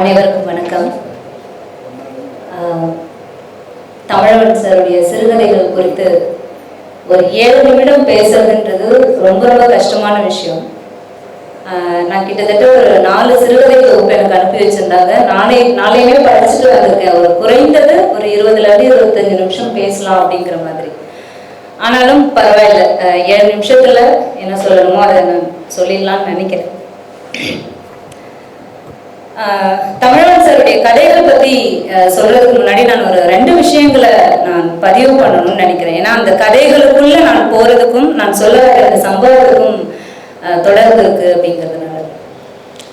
அனைவருக்கும் வணக்கம். தமிழவன் சாருடைய சிறுகதைகள் குறித்து ஒரு ஏழு நிமிடம் பேசுறதுன்றது ரொம்ப ரொம்ப கஷ்டமான விஷயம். நான் கிட்டத்தட்ட ஒரு நாலு சிறுகதை தொகுப்பு எனக்கு அனுப்பி வச்சிருந்தாங்க. நானே நாளையுமே படிச்சுட்டு வந்திருக்கேன். ஒரு குறைந்தது ஒரு இருபதுல இருந்து இருபத்தஞ்சு நிமிஷம் பேசலாம் அப்படிங்கிற மாதிரி. ஆனாலும் பரவாயில்ல. ஏழு நிமிஷத்துல என்ன சொல்லணுமோ அதை நான் சொல்லிடலாம்னு நினைக்கிறேன். தமிழன் சாருடைய கதைகள் பத்தி சொல்றதுக்கு முன்னாடி நான் ஒரு ரெண்டு விஷயங்களை நான் பதிவு பண்ணணும்னு நினைக்கிறேன். ஏன்னா அந்த கதைகளுக்குள்ள நான் போறதுக்கும் நான் சொல்ல வர அந்த சம்பவத்துக்கும் தொடர்பு இருக்கு அப்படிங்கிறதுனால.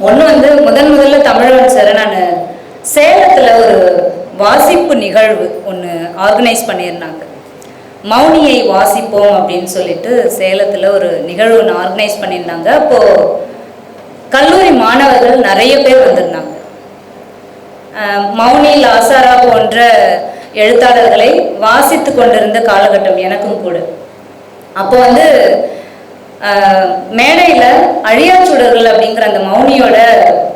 ஒன்று வந்து முதன் முதல்ல தமிழன் சாரை நான் சேலத்துல ஒரு வாசிப்பு நிகழ்வு ஒன்று ஆர்கனைஸ் பண்ணியிருந்தாங்க. மௌனியை வாசிப்போம் அப்படின்னு சொல்லிட்டு சேலத்துல ஒரு நிகழ்வு ஒன்று ஆர்கனைஸ் பண்ணியிருந்தாங்க. அப்போது கல்லூரி மாணவர்கள் நிறைய பேர் வந்திருந்தாங்க. மௌனி லாசாரா போன்ற எழுத்தாளர்களை வாசித்து கொண்டிருந்த காலகட்டம் எனக்கும் கூட. அப்போ வந்து மேடையில் மேடையில அழியாச்சுடர்கள் அப்படிங்கிற அந்த மௌனியோட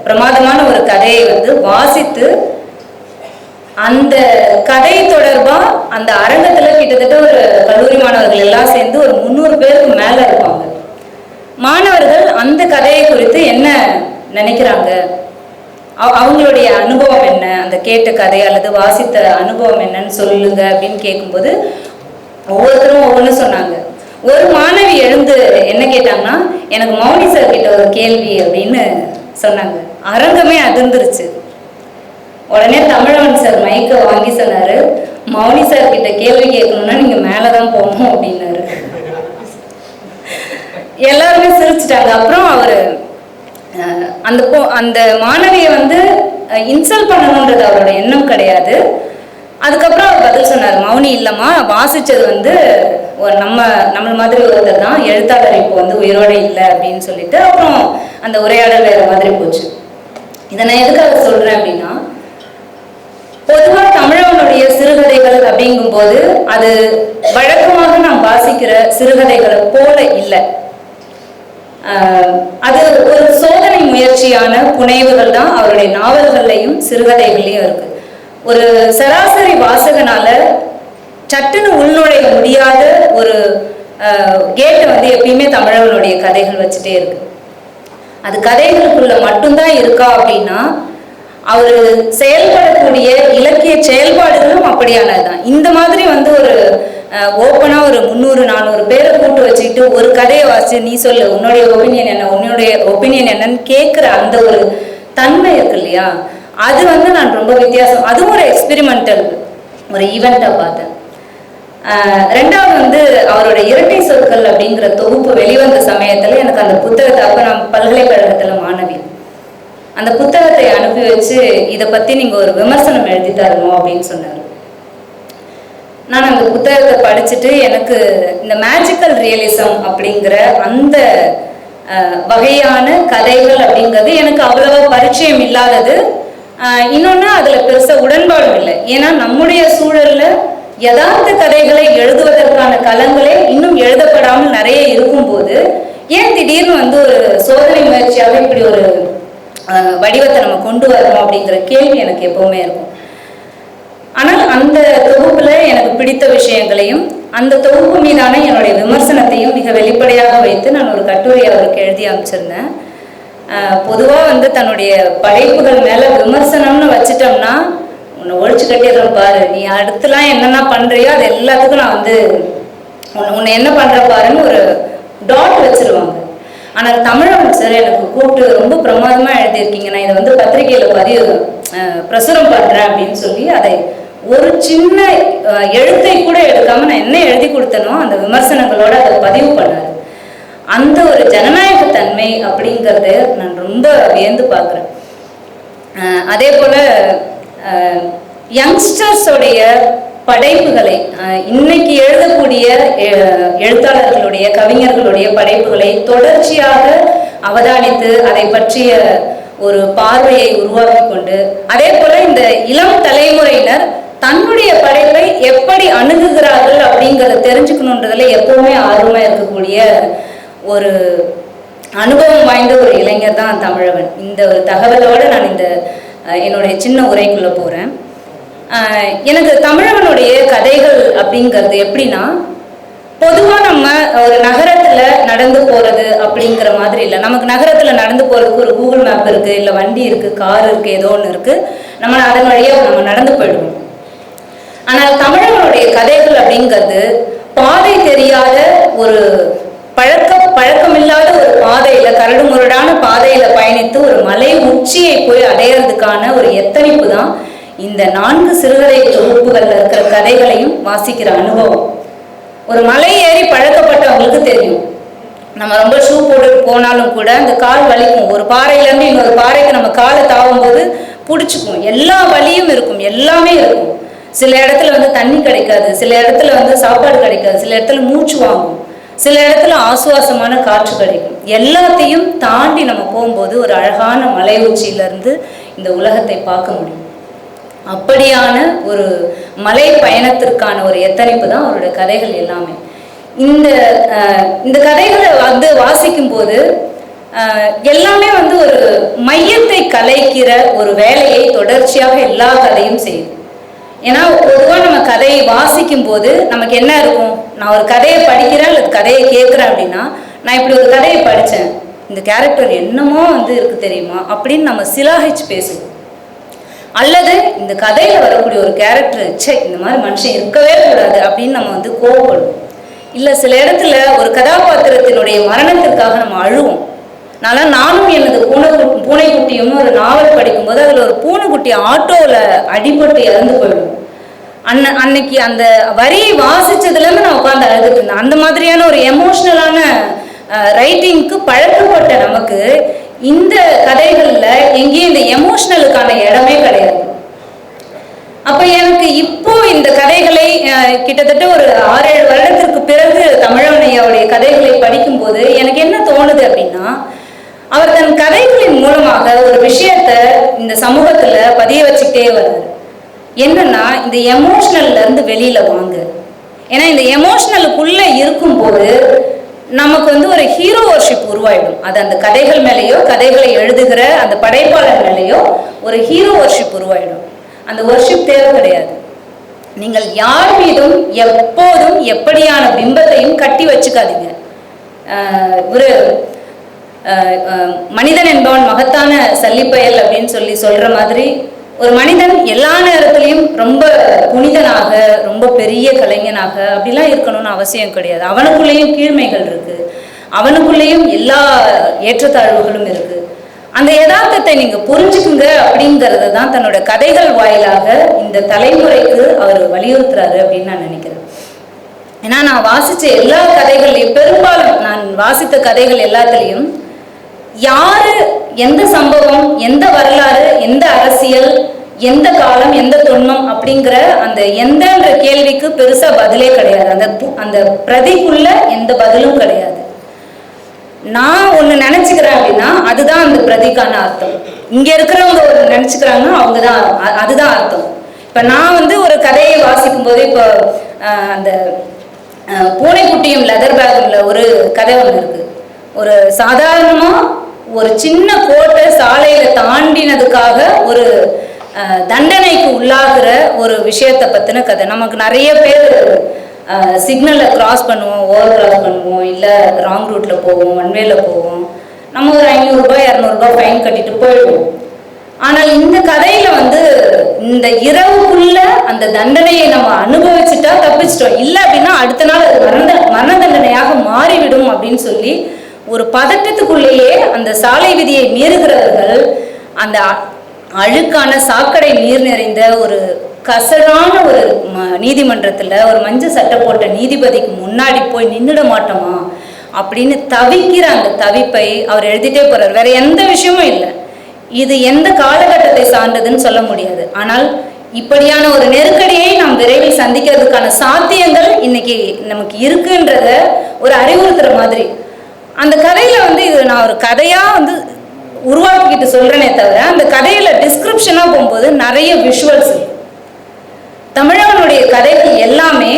பிரமாதமான ஒரு கதையை வந்து வாசித்து அந்த கதை தொடர்பாக அந்த அரங்கத்தில் கிட்டத்தட்ட ஒரு கல்லூரி மாணவர்கள் எல்லாம் சேர்ந்து ஒரு முந்நூறு பேருக்கு மேலே இருப்பாங்க. மாணவர்கள் அந்த கதையை குறித்து என்ன நினைக்கிறாங்க? அவ- அவங்களுடைய அனுபவம் என்ன? அந்த கேட்ட கதை அல்லது வாசித்த அனுபவம் என்னன்னு சொல்லுங்க அப்படின்னு கேட்கும்போது ஒவ்வொருத்தரும் ஒவ்வொன்று சொன்னாங்க. ஒரு மாணவி எழுந்து என்ன கேட்டாங்கன்னா எனக்கு மௌனி சார் கிட்ட ஒரு கேள்வி அப்படின்னு சொன்னாங்க. அரங்கமே அதிர்ந்துருச்சு. உடனே தமிழவன் சார் மைக்கை வாங்கி சொன்னாரு. மௌனி சார் கிட்ட கேள்வி கேட்கணும்னா நீங்க மேலதான் போகணும் அப்படின்னாரு. எல்லாருமே சிரிச்சிட்டாங்க. அப்புறம் அவர் அந்த பொ அந்த மாணவியை வந்து இன்சல்ட் பண்ணணுன்றது அவரோட எண்ணம் கிடையாது. அதுக்கப்புறம் அவர் பதில் சொன்னார் மௌனி இல்லைம்மா வாசிச்சது வந்து ஒரு நம்ம நம்மள மாதிரி ஒருத்தர் தான். எழுத்தாளர் இப்போ வந்து உயிரோட இல்லை அப்படின்னு சொல்லிட்டு அப்புறம் அந்த உரையாடல் வேற மாதிரி போச்சு. இதை நான் எதுக்காக சொல்றேன் அப்படின்னா பொதுவாக தமிழவனுடைய சிறுகதைகள் அப்படிங்கும்போது அது வழக்கமாக நாம் வாசிக்கிற சிறுகதைகளை போல இல்லை. அது ஒரு சோதனை முயற்சியான புனைவுகள் தான் அவருடைய நாவல்கள்லையும் சிறுகதைகள்லையும் இருக்கு. ஒரு சராசரி வாசகனால சட்டுன்னு உள்நுழைய முடியாத ஒரு கேட்டை வந்து எப்பயுமே தமிழர்களுடைய கதைகள் வச்சுட்டே இருக்கு. அது கதைகளுக்குள்ள மட்டும்தான் இருக்கா அப்படின்னா அவர் செயல்படக்கூடிய இலக்கிய செயல்பாடுகளும் அப்படியானதுதான். இந்த மாதிரி வந்து ஒரு ஓப்பனாக ஒரு முந்நூறு நானூறு பேரை கூட்டு வச்சுக்கிட்டு ஒரு கதையை வாசி நீ சொல்லு உன்னுடைய ஒப்பீனியன் என்ன உன்னுடைய ஒப்பீனியன் என்னன்னு கேட்குற அந்த ஒரு தன்மை இருக்கு இல்லையா? அது வந்து நான் ரொம்ப வித்தியாசம். அதுவும் ஒரு எக்ஸ்பெரிமெண்டல் ஒரு ஈவெண்ட்டாக பார்த்தேன். ரெண்டாவது வந்து அவரோட இரட்டை சொற்கள் அப்படிங்கிற தொகுப்பு வெளிவந்த சமயத்தில் எனக்கு அந்த புத்தகத்தை அப்போ நான் பல்கலைக்கழகத்தில் மாணவி அந்த புத்தகத்தை அனுப்பி வச்சு இதை பற்றி நீங்கள் ஒரு விமர்சனம் எழுதி தரணும் அப்படின்னு சொன்னார். நான் அந்த புத்தகத்தை படிச்சுட்டு எனக்கு இந்த மேஜிக்கல் ரியலிசம் அப்படிங்கிற அந்த வகையான கதைகள் அப்படிங்கிறது எனக்கு அவ்வளவா பரிச்சயம் இல்லாதது. இன்னொன்று அதில் பெருசாக உடன்பாடும் இல்லை. ஏன்னா நம்முடைய சூழலில் யதார்த்த கதைகளை எழுதுவதற்கான களங்களே இன்னும் எழுதப்படாமல் நிறைய இருக்கும்போது ஏன் திடீர்னு வந்து ஒரு சோதனை முயற்சியாக இப்படி ஒரு வடிவத்தை நம்ம கொண்டு வரணும் அப்படிங்கிற கேள்வி எனக்கு எப்பவுமே இருக்கும் ஆனால் அந்த தொகுப்புல எனக்கு பிடித்த விஷயங்களையும் அந்த தொகுப்பு மீதான என்னுடைய விமர்சனத்தையும் மிக வெளிப்படையாக வைத்து நான் ஒரு கட்டுரை அவருக்கு எழுதி அமைச்சிருந்தேன் பொதுவாக வந்து தன்னுடைய படைப்புகள் மேலே விமர்சனம்னு வச்சிட்டோம்னா உன்னை ஒழிச்சு கட்டிடுறோம் பாரு. நீ அடுத்துலாம் என்னென்ன பண்ணுறியோ அது எல்லாத்துக்கும் நான் வந்து உன்னை உன்னை என்ன பண்ணுற பாருன்னு ஒரு டாட் வச்சிருவாங்க. ஆனால் தமிழன் சார் எனக்கு கூப்பிட்டு ரொம்ப பிரமாதமாக எழுதியிருக்கீங்க. நான் இதை வந்து பத்திரிகையில் பதிவு பிரசுரம் பண்ணுறேன் அப்படின்னு சொல்லி அதை ஒரு சின்ன எழுத்தை கூட எடுக்காம நான் என்ன எழுதி கொடுத்தனோ அந்த விமர்சனங்களோட அதை பதிவு பண்ணாரு. அந்த ஒரு ஜனநாயக தன்மை அப்படிங்கறத நான் ரொம்ப வியந்து பார்க்குறேன். அதே போல யங்ஸ்டர்ஸோடைய படைப்புகளை இன்னைக்கு எழுதக்கூடிய எழுத்தாளர்களுடைய கவிஞர்களுடைய படைப்புகளை தொடர்ச்சியாக அவதானித்து அதை பற்றிய ஒரு பார்வையை உருவாக்கி கொண்டு அதே போல இந்த இளம் தலைமுறையினர் தன்னுடைய படைப்பை எப்படி அணுகுகிறார்கள் அப்படிங்கிறத தெரிஞ்சுக்கணுன்றதுல எப்பவுமே ஆர்வமா இருக்கக்கூடிய ஒரு அனுபவம் வாய்ந்த ஒரு இளைஞர் தான் தமிழவன். இந்த ஒரு தகவலோடு நான் இந்த என்னுடைய சின்ன உரைக்குள்ள போறேன். எனக்கு தமிழவனுடைய கதைகள் அப்படிங்கிறது எப்படின்னா பொதுவாக நம்ம ஒரு நகரத்துல நடந்து போறது அப்படிங்கிற மாதிரி இல்லை. நமக்கு நகரத்துல நடந்து போறதுக்கு ஒரு கூகுள் மேப் இருக்கு இல்லை வண்டி இருக்கு கார் இருக்கு ஏதோ ஒன்று இருக்கு. நம்ம அதன் வழியாக நம்ம நடந்து போயிடுவோம். ஆனால் தமிழர்களுடைய கதைகள் அப்படிங்கிறது பாதை தெரியாத ஒரு பழக்க பழக்கமில்லாத ஒரு பாதையில கரடு முரடான பாதையில பயணித்து ஒரு மலை உச்சியை போய் அடையிறதுக்கான ஒரு எத்தனைப்பு தான் இந்த நான்கு சிறுகதை தொகுப்புகள்ல இருக்கிற கதைகளையும் வாசிக்கிற அனுபவம். ஒரு மலை ஏறி பழக்கப்பட்டவங்களுக்கு தெரியும். நம்ம ரொம்ப ஷூ போட்டுட்டு போனாலும் கூட அந்த கால் வலிக்கும். ஒரு பாறையில இருந்து இன்னொரு பாறைக்கு நம்ம காலை தாவும் போது பிடிச்சிக்கும். எல்லா வலியும் இருக்கும். எல்லாமே இருக்கும். சில இடத்துல வந்து தண்ணி கிடைக்காது சில இடத்துல வந்து சாப்பாடு கிடைக்காது சில இடத்துல மூச்சு வாங்கும் சில இடத்துல ஆசுவாசமான காற்று கிடைக்கும். எல்லாத்தையும் தாண்டி நம்ம போகும்போது ஒரு அழகான மலை உச்சியிலிருந்து இந்த உலகத்தை பார்க்க முடியும். அப்படியான ஒரு மலை பயணத்திற்கான ஒரு எத்தனைப்பு தான் அவருடைய கதைகள் எல்லாமே. இந்த இந்த கதைகளை வந்து வாசிக்கும் போது எல்லாமே வந்து ஒரு மையத்தை கலைக்கிற ஒரு வேலையை தொடர்ச்சியாக எல்லா கதையும் செய்யுது ஏன்னா பொதுவாக நம்ம கதையை வாசிக்கும் போது நமக்கு என்ன இருக்கும்? நான் ஒரு கதையை படிக்கிறேன் அல்லது கதையை கேட்குறேன் அப்படின்னா நான் இப்படி ஒரு கதையை படித்தேன் இந்த கேரக்டர் என்னமோ வந்து இருக்கு தெரியுமா? அப்படின்னு நம்ம சிலாகிச்சு பேசுவோம். அல்லது இந்த கதையில் வரக்கூடிய ஒரு கேரக்டர் ச்சே இந்த மாதிரி மனுஷன் இருக்கவே கூடாது அப்படின்னு நம்ம வந்து கோவப்படுவோம். இல்லை சில இடத்துல ஒரு கதாபாத்திரத்தினுடைய மரணத்திற்காக நம்ம அழுவோம். அதனால் நானும் எனது பூனை பூனைக்குட்டியும் ஒரு நாவல் படிக்கும்போது அதில் ஒரு பூனைக்குட்டி ஆட்டோவில் அடிபட்டு இறந்து போயிடும். அன்ன அன்னைக்கு அந்த வரியை வாசித்ததுலேருந்து நான் உட்காந்து அழுதுட்டு இருந்தேன். அந்த மாதிரியான ஒரு எமோஷ்னலான ரைட்டிங்க்கு பழக்கப்பட்ட நமக்கு இந்த கதைகளில் எங்கேயும் இந்த எமோஷ்னலுக்கான இடமே கிடையாது. அப்போ எனக்கு இப்போ இந்த கதைகளை கிட்டத்தட்ட ஒரு ஆறு ஏழு வருடத்திற்கு பிறகு தமிழவனையாவுடைய கதைகளை படிக்கும்போது எனக்கு என்ன தோணுது அப்படின்னா அவர் தன் கதைகளின் மூலமாக ஒரு விஷயத்த இந்த சமூகத்துல பதிய வச்சுக்கிட்டே வர்றாரு. என்னன்னா இந்த எமோஷனல்ல இருந்து வெளியில வாங்க. ஏன்னா இந்த எமோஷனலுக்குள்ள இருக்கும்போது நமக்கு வந்து ஒரு ஹீரோ ஒர்ஷிப் உருவாயிடும். அது அந்த கதைகள் மேலேயோ கதைகளை எழுதுகிற அந்த படைப்பாளர் மேலேயோ ஒரு ஹீரோ வர்ஷிப் உருவாயிடும். அந்த ஒர்ஷிப் தேவை கிடையாது. நீங்கள் யார் மீதும் எப்போதும் எப்படியான பிம்பத்தையும் கட்டி வச்சுக்காதீங்க. ஒரு மனிதன் என்பவன் மகத்தான சல்லிப்பயல் அப்படின்னு சொல்லி சொல்ற மாதிரி ஒரு மனிதன் எல்லா நேரத்திலையும் ரொம்ப புனிதனாக ரொம்ப பெரிய கலைஞனாக அப்படிலாம் இருக்கணும்னு அவசியம் கிடையாது. அவனுக்குள்ளேயும் கீழ்மைகள் இருக்கு. அவனுக்குள்ளேயும் எல்லா ஏற்றத்தாழ்வுகளும் இருக்கு. அந்த யதார்த்தத்தை நீங்க புரிஞ்சுக்குங்க அப்படிங்கறது தான் தன்னோட கதைகள் வாயிலாக இந்த தலைமுறைக்கு அவர் வலியுறுத்துறாரு அப்படின்னு நான் நினைக்கிறேன். ஏன்னா நான் வாசிச்ச எல்லா கதைகள்லையும் பெரும்பாலும் நான் வாசித்த கதைகள் எல்லாத்துலேயும் யாரு எந்த சம்பவம் எந்த வரலாறு எந்த அரசியல் எந்த காலம் எந்த தொன்மம் அப்படிங்கிற அந்த எந்தன்ற கேள்விக்கு பெருசா பதிலே கிடையாது. அந்த அந்த பிரதிக்குள்ள எந்த பதிலும் கிடையாது. நான் ஒண்ணு நினைச்சுக்கிறேன் அப்படின்னா அதுதான் அந்த பிரதிக்கான அர்த்தம். இங்க இருக்கிறவங்க ஒரு நினைச்சுக்கிறாங்கன்னா அவங்க தான் அதுதான் அர்த்தம். இப்ப நான் வந்து ஒரு கதையை வாசிக்கும் போது இப்போ அந்த பூனைக்குட்டியும் லெதர் பேகும்ல ஒரு கதை ஒன்று இருக்கு. ஒரு சாதாரணமா ஒரு சின்ன கோட்டை சாலையில தாண்டினதுக்காக ஒரு தண்டனைக்கு உள்ளாகிற ஒரு விஷயத்தை பத்தின கதை. நமக்கு நிறைய பேர் சிக்னலை கிராஸ் பண்ணுவோம் ஓவர் கிராஸ் பண்ணுவோம் இல்லை ராங் ரூட்ல போவோம் ஒன்வேல போவோம். நம்ம ஒரு ஐநூறுரூபா இரநூறுபா ஃபைன் கட்டிட்டு போயிடுவோம். ஆனால் இந்த கதையில வந்து இந்த இரவுக்குள்ள அந்த தண்டனையை நம்ம அனுபவிச்சுட்டா தப்பிச்சிட்டோம். இல்லை அப்படின்னா அடுத்த நாள் அது மரண மரண தண்டனையாக மாறிவிடும் அப்படின்னு சொல்லி ஒரு பதட்டத்துக்குள்ளேயே அந்த சாலை விதியை மீறுகிறவர்கள் அந்த அழுக்கான சாக்கடை நீர் நிறைந்த ஒரு கசடான ஒரு ம- ஒரு மஞ்சள் சட்டை போட்ட நீதிபதிக்கு முன்னாடி போய் நின்றுட மாட்டோமா? அப்படின்னு தவிக்கிற அந்த தவிப்பை அவர் எழுதிட்டே போறார். வேற எந்த விஷயமும் இல்லை. இது எந்த காலகட்டத்தை சார்ந்ததுன்னு சொல்ல முடியாது. ஆனால் இப்படியான ஒரு நெருக்கடியை நாம் விரைவில் சந்திக்கிறதுக்கான சாத்தியங்கள் இன்னைக்கு நமக்கு இருக்குன்றத ஒரு அறிவுறுத்துற மாதிரி அந்த கதையில் வந்து இது நான் ஒரு கதையாக வந்து உருவாக்கிக்கிட்டு சொல்கிறேனே தவிர அந்த கதையில் டிஸ்கிரிப்ஷனாக போகும்போது நிறைய விஷுவல்ஸ் தமிழகனுடைய கதைகள் எல்லாமே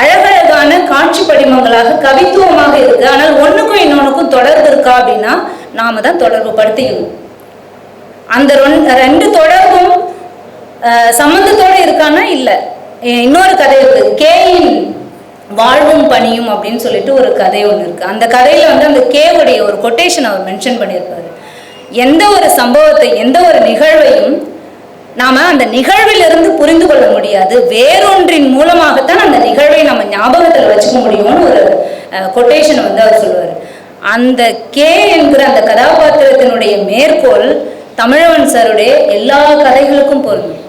அழகழகான காட்சி படிமங்களாக கவித்துவமாக இருக்கு. ஆனால் ஒன்றுக்கும் இன்னொன்றுக்கும் தொடர்பு இருக்கா அப்படின்னா நாம தான் தொடர்பு படுத்திக்கணும். அந்த ரெண்டு தொடர்பும் சம்மந்தத்தோடு இருக்கான்னா இல்லை. இன்னொரு கதை இருக்கு. கேயின். வாழ்வும் பணியும் அப்படின்னு சொல்லிட்டு ஒரு கதை ஒன்று இருக்குது அந்த கதையில் வந்து அந்த கேவுடைய ஒரு கொட்டேஷன் அவர் மென்ஷன் பண்ணியிருப்பார். எந்த ஒரு சம்பவத்தை எந்த ஒரு நிகழ்வையும் நாம் அந்த நிகழ்விலிருந்து புரிந்து கொள்ள முடியாது. வேறொன்றின் மூலமாகத்தான் அந்த நிகழ்வை நம்ம ஞாபகத்தில் வச்சுக்க முடியும்னு ஒரு கொட்டேஷன் வந்து அவர் சொல்லுவார். அந்த கே என்கிற அந்த கதாபாத்திரத்தினுடைய மேற்கோள் தமிழவன் சாருடைய எல்லா கதைகளுக்கும் பொருந்தும்.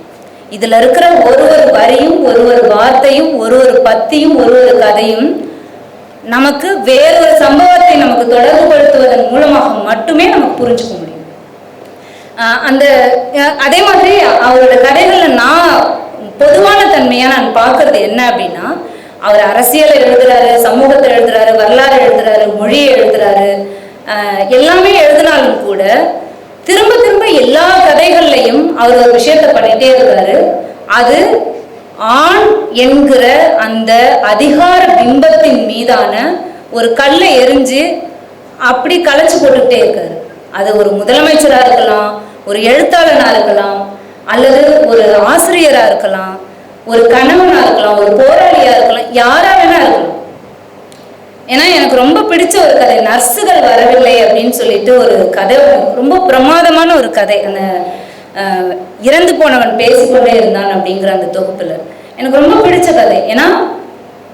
இதுல இருக்கிற ஒரு ஒரு வரியும் ஒரு ஒரு வார்த்தையும் ஒரு ஒரு பத்தியும் ஒரு ஒரு கதையும் நமக்கு வேறொரு சம்பவத்தை நமக்கு தொடர்புபடுத்துவதன் மூலமாக மட்டுமே நமக்கு புரிஞ்சுக்க முடியும். அந்த அதே மாதிரி அவரோட கதைகள்ல நான் பொதுவான தன்மையா நான் பார்க்கறது என்ன அப்படின்னா அவர் அரசியலை எழுதுறாரு சமூகத்தை எழுதுறாரு வரலாறு எழுதுறாரு மொழியை எழுதுறாரு எல்லாமே எழுதினாலும் கூட திரும்ப திரும்ப எல்லா கதைகள்லையும் அவர் ஒரு விஷயத்த பண்ணிட்டே இருக்காரு. அது ஆண் என்கிற அந்த அதிகார பிம்பத்தின் மீதான ஒரு கல்லை எரிஞ்சு அப்படி களைச்சு போட்டுக்கிட்டே இருக்காரு. அது ஒரு முதலமைச்சராக இருக்கலாம் ஒரு எழுத்தாளனாக இருக்கலாம் அல்லது ஒரு ஆசிரியராக இருக்கலாம் ஒரு கணவனாக இருக்கலாம் ஒரு போராளியாக இருக்கலாம் யாராக வேணா இருக்கலாம். ஏன்னா எனக்கு ரொம்ப பிடிச்ச ஒரு கதை நர்ஸுகள் வரவில்லை அப்படின்னு சொல்லிட்டு ஒரு கதை ரொம்ப பிரமாதமான ஒரு கதை. அந்த இறந்து போனவன் பேசிக்கொண்டே இருந்தான் அப்படிங்கிற அந்த தொகுப்புல. எனக்கு ரொம்ப பிடிச்ச கதை. ஏன்னா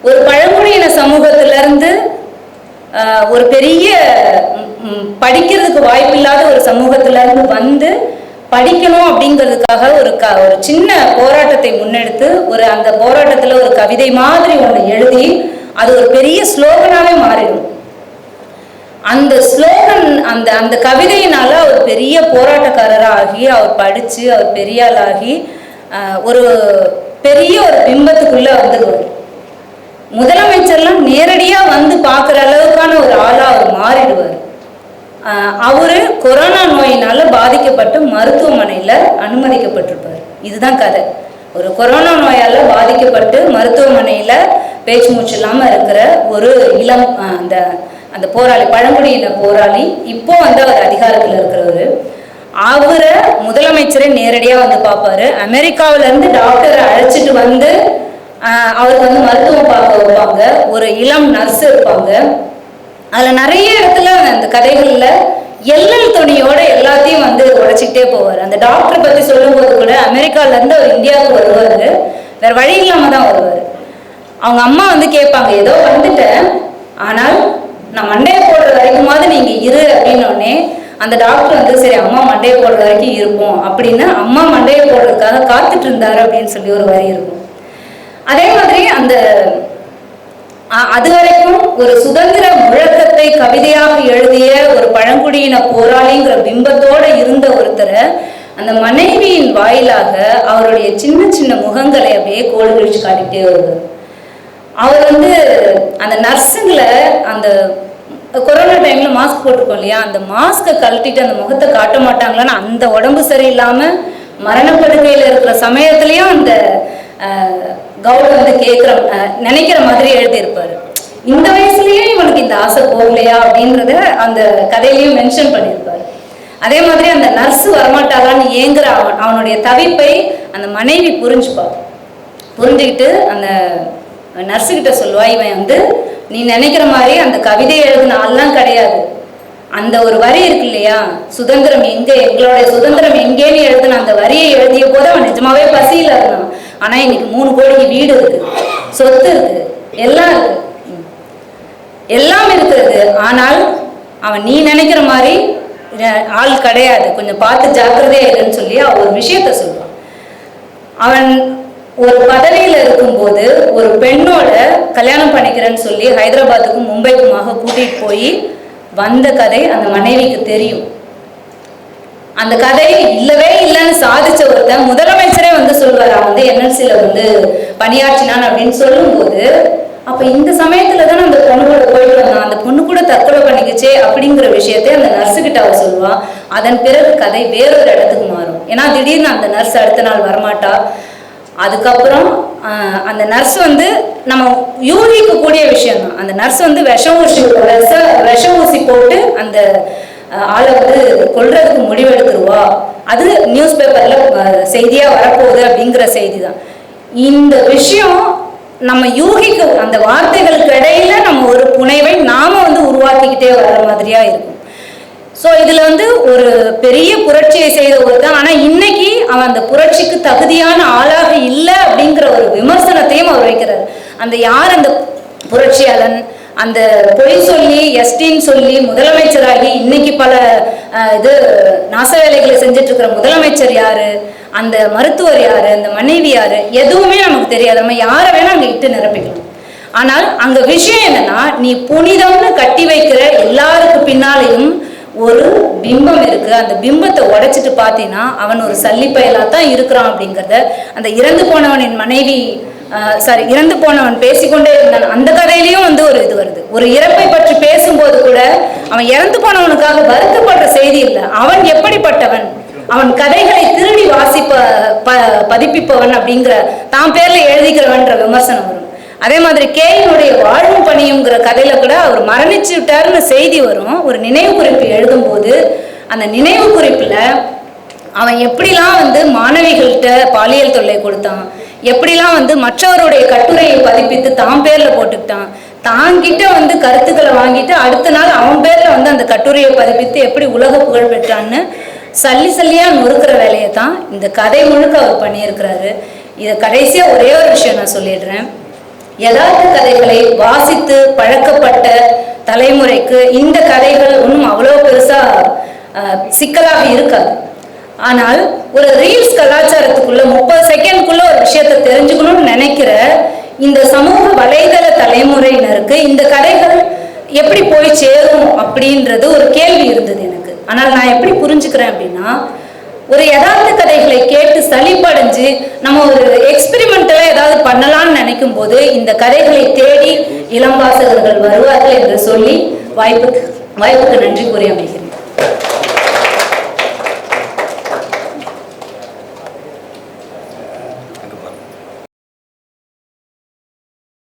ஒரு பழங்குடியின சமூகத்திலேருந்து ஒரு பெரிய படிக்கிறதுக்கு வாய்ப்பில்லாத ஒரு சமூகத்துலேருந்து வந்து படிக்கணும் அப்படிங்கிறதுக்காக ஒரு க ஒரு சின்ன போராட்டத்தை முன்னெடுத்து ஒரு அந்த போராட்டத்தில் ஒரு கவிதை மாதிரி ஒன்று எழுதி அது ஒரு பெரிய ஸ்லோகனாவே மாறிடும். அந்த ஸ்லோகன் அந்த அந்த கவிதையினால அவர் பெரிய போராட்டக்காரராக ஆகி அவர் படித்து அவர் பெரிய ஆளாகி ஒரு பெரிய ஒரு பிம்பத்துக்குள்ளே வந்துடுவார். முதலமைச்சர்லாம் நேரடியாக வந்து பார்க்குற அளவுக்கான ஒரு ஆளாக அவர் மாறிடுவார். அவர் கொரோனா நோயினால் பாதிக்கப்பட்டு மருத்துவமனையில் அனுமதிக்கப்பட்டிருப்பார். இதுதான் கதை. ஒரு கொரோனா நோயால பாதிக்கப்பட்டு மருத்துவமனையில பேச்சு மூச்சு இல்லாம இருக்கிற ஒரு இளம் அந்த அந்த போராளி பழங்குடியின போராளி இப்போ வந்து அவர் அதிகாரத்தில் இருக்கிறவர். அவரை முதலமைச்சரை நேரடியாக வந்து பார்ப்பாரு. அமெரிக்காவிலேருந்து டாக்டரை அழைச்சிட்டு வந்து அவருக்கு வந்து மருத்துவம் பார்க்க வைப்பாங்க. ஒரு இளம் நர்ஸ் இருப்பாங்க. அதில் நிறைய இடத்துல அந்த கதைகளில் எல்லல் துணியோட எல்லாத்தையும் வந்து உடைச்சிக்கிட்டே போவார். அந்த டாக்டர் பத்தி சொல்லும்போது கூட அமெரிக்கால இருந்து அவர் இந்தியாவுக்கு வருவாரு. வேற வழி இல்லாம தான் வருவாரு. அவங்க அம்மா வந்து கேட்பாங்க ஏதோ வந்துட்டேன். ஆனால் நான் மண்டையை போடுற வரைக்குமாவது நீங்க இரு அப்படின்னோடனே அந்த டாக்டர் வந்து சரி அம்மா மண்டையை போடுற வரைக்கும் இருப்போம் அப்படின்னு அம்மா மண்டையை போடுறதுக்காக காத்துட்டு இருந்தாரு அப்படின்னு சொல்லி ஒரு வரி இருக்கும். அதே மாதிரி அந்த அது வரைக்கும் ஒரு சுதந்திர முழக்கத்தை கவிதையாக எழுதிய ஒரு பழங்குடியின போராளிங்கிற பிம்பத்தோட இருந்த ஒருத்தரை அந்த மனைவியின் வாயிலாக அவருடைய சின்ன சின்ன முகங்களை அப்படியே கோடு கழிச்சு காட்டிக்கிட்டே வருவார். அவர் வந்து அந்த நர்ஸுங்களை அந்த கொரோனா டைம்ல மாஸ்க் போட்டிருக்கோம் இல்லையா அந்த மாஸ்கை கழட்டிட்டு அந்த முகத்தை காட்ட மாட்டாங்களான்னு அந்த உடம்பு சரியில்லாம மரணப்படுக்கையில இருக்கிற சமயத்துலயும் அந்த அஹ், வந்து கேட்குற நினைக்கிற மாதிரி எழுதியிருப்பாரு. இந்த வயசுலயே இவனுக்கு இந்த ஆசை போகலையா அப்படின்றத அந்த கதையிலையும் மென்ஷன் பண்ணியிருப்பாரு. அதே மாதிரி அந்த நர்ஸ் வரமாட்டாளான்னு ஏங்குற அவன் அவனுடைய தவிப்பை அந்த மனைவி புரிஞ்சுப்பா. புரிஞ்சுக்கிட்டு அந்த நர்ஸுக்கிட்ட சொல்லுவா இவன் வந்து நீ நினைக்கிற மாதிரி அந்த கவிதை எழுதின ஆள்லாம் கிடையாது. அந்த ஒரு வரி இருக்கு இல்லையா? சுதந்திரம் எங்கே? எங்களுடைய சுதந்திரம் எங்கேன்னு எழுதின அந்த வரியை எழுதிய போது அவன் நிஜமாவே பசியில இருந்தான். ஆனா இன்னைக்கு மூணு கோடிக்கு வீடு இருக்கு. சொத்து இருக்கு. எல்லாம் இருக்கு. எல்லாம் இருக்கிறது. ஆனால் அவன் நீ நினைக்கிற மாதிரி ஆள் கிடையாது. கொஞ்சம் பார்த்து ஜாக்கிரதையா இருக்குன்னு சொல்லி அவன் ஒரு விஷயத்த சொல்லுவான் அவன் ஒரு பதவியில் இருக்கும்போது ஒரு பெண்ணோட கல்யாணம் பண்ணிக்கிறேன்னு சொல்லி ஹைதராபாத்துக்கும் மும்பைக்குமாக கூட்டிகிட்டு போய் வந்த கதை அந்த மனைவிக்கு தெரியும். அந்த கதை இல்லவே இல்லைன்னு சாதிச்ச ஒருத்தன் முதலமைச்சரே வந்து சொல்வார் அவன் வந்து என்எல்சியில் வந்து பணியாற்றினான் அப்படின்னு சொல்லும்போது அப்ப இந்த சமயத்துல தானே அந்த பொண்ணு கூட போயிட்டு வந்தான். அந்த பொண்ணு கூட தற்கொலை பண்ணிக்கிச்சே அப்படிங்கிற விஷயத்தை அந்த நர்ஸு கிட்ட அவ அதன் பிறகு கதை வேறொரு இடத்துக்கு மாறும். ஏன்னா திடீர்னு அந்த நர்ஸ் அடுத்த நாள் வரமாட்டா. அதுக்கப்புறம் அந்த நர்ஸ் வந்து நம்ம யூகிக்க கூடிய விஷயம் தான் அந்த நர்ஸ் வந்து விஷ ஊசி விஷ விஷ ஊசி போட்டு அந்த ஆளை வந்து கொள்றதுக்கு முடிவெடுத்துருவா? அது நியூஸ் பேப்பரில் செய்தியாக வரப்போகுது அப்படிங்கிற செய்தி தான் இந்த விஷயம் நம்ம யூகிக்க அந்த வார்த்தைகளுக்கு இடையில நம்ம ஒரு புனைவை நாம வந்து உருவாக்கிக்கிட்டே வர்ற மாதிரியா இருக்கும். ஸோ இதுல வந்து ஒரு பெரிய புரட்சியை செய்த தான். ஆனா இன்னைக்கு அவன் அந்த புரட்சிக்கு தகுதியான ஆளாக இல்லை அப்படிங்கிற ஒரு விமர்சனத்தையும் அவர் வைக்கிறார். அந்த யார் அந்த புரட்சியாளன்? அந்த பொய் சொல்லி எஸ்டின்னு சொல்லி முதலமைச்சராகி இன்னைக்கு பல இது நாச வேலைகளை செஞ்சுட்டு இருக்கிற முதலமைச்சர் யாரு? அந்த மருத்துவர் யாரு? அந்த மனைவி யாரு? எதுவுமே நமக்கு தெரியாது. நம்ம யாரை வேணா அங்க இட்டு நிரப்பிக்கலாம் ஆனால் அங்க விஷயம் என்னன்னா நீ புனிதம்னு கட்டி வைக்கிற எல்லாருக்கு பின்னாலையும் ஒரு பிம்பம் இருக்கு. அந்த பிம்பத்தை உடைச்சிட்டு பார்த்தீங்கன்னா அவன் ஒரு சல்லிப்பயலா தான் இருக்கிறான் அப்படிங்கிறத அந்த இறந்து போனவனின் மனைவி சாரி இறந்து போனவன் பேசிக்கொண்டே இருந்தான். அந்த கதையிலையும் வந்து ஒரு இது வருது. ஒரு இறப்பை பற்றி பேசும்போது கூட அவன் இறந்து போனவனுக்காக வருத்தப்படுற செய்தி இல்லை. அவன் எப்படிப்பட்டவன்? அவன் கதைகளை திருடி வாசிப்ப ப பதிப்பிப்பவன் அப்படிங்கிற தான் பேர்ல எழுதிக்கிறவன்ற விமர்சனம் வரும். அதே மாதிரி கேயினுடைய வாழும் பணியுங்கிற கதையில கூட அவர் மரணிச்சு விட்டாருன்னு செய்தி வரும். ஒரு நினைவு குறிப்பு எழுதும்போது அந்த நினைவு குறிப்புல அவன் எப்படிலாம் வந்து மாணவி பாலியல் தொல்லை கொடுத்தான். எப்படிலாம் வந்து மற்றவருடைய கட்டுரையை பதிப்பித்து தான் பேர்ல போட்டுக்கிட்டான். தாங்கிட்ட வந்து கருத்துக்களை வாங்கிட்டு அடுத்த நாள் அவன் பேர்ல வந்து அந்த கட்டுரையை பதிப்பித்து எப்படி உலக புகழ் பெற்றான்னு சல்லி சல்லியா நொறுக்கிற வேலையை தான் இந்த கதை முழுக்க அவர் பண்ணியிருக்கிறாரு. இதை கடைசியா ஒரே ஒரு விஷயம் நான் சொல்லிடுறேன். யதார்த்த கதைகளை வாசித்து பழக்கப்பட்ட தலைமுறைக்கு இந்த கதைகள் ஒன்றும் அவ்வளோ பெருசா அஹ், சிக்கலாக இருக்காது. ஆனால் ஒரு ரீல்ஸ் கலாச்சாரத்துக்குள்ள முப்பது செகண்ட்குள்ள ஒரு விஷயத்தை தெரிஞ்சுக்கணும்னு நினைக்கிற இந்த சமூக வலைதள தலைமுறையினருக்கு இந்த கதைகள் எப்படி போய் சேரும் அப்படின்றது ஒரு கேள்வி இருந்தது எனக்கு. ஆனால் நான் எப்படி புரிஞ்சுக்கிறேன் அப்படின்னா ஒரு யதார்த்த கதைகளை கேட்டு சளிப்படைஞ்சு நம்ம ஒரு எக்ஸ்பெரிமெண்டலாக ஏதாவது பண்ணலாம்னு நினைக்கும் போது இந்த கதைகளை தேடி இளம் வாசகர்கள் வருவார்கள் என்று சொல்லி வாய்ப்புக்கு வாய்ப்புக்கு நன்றி கூறி அமைகிறேன்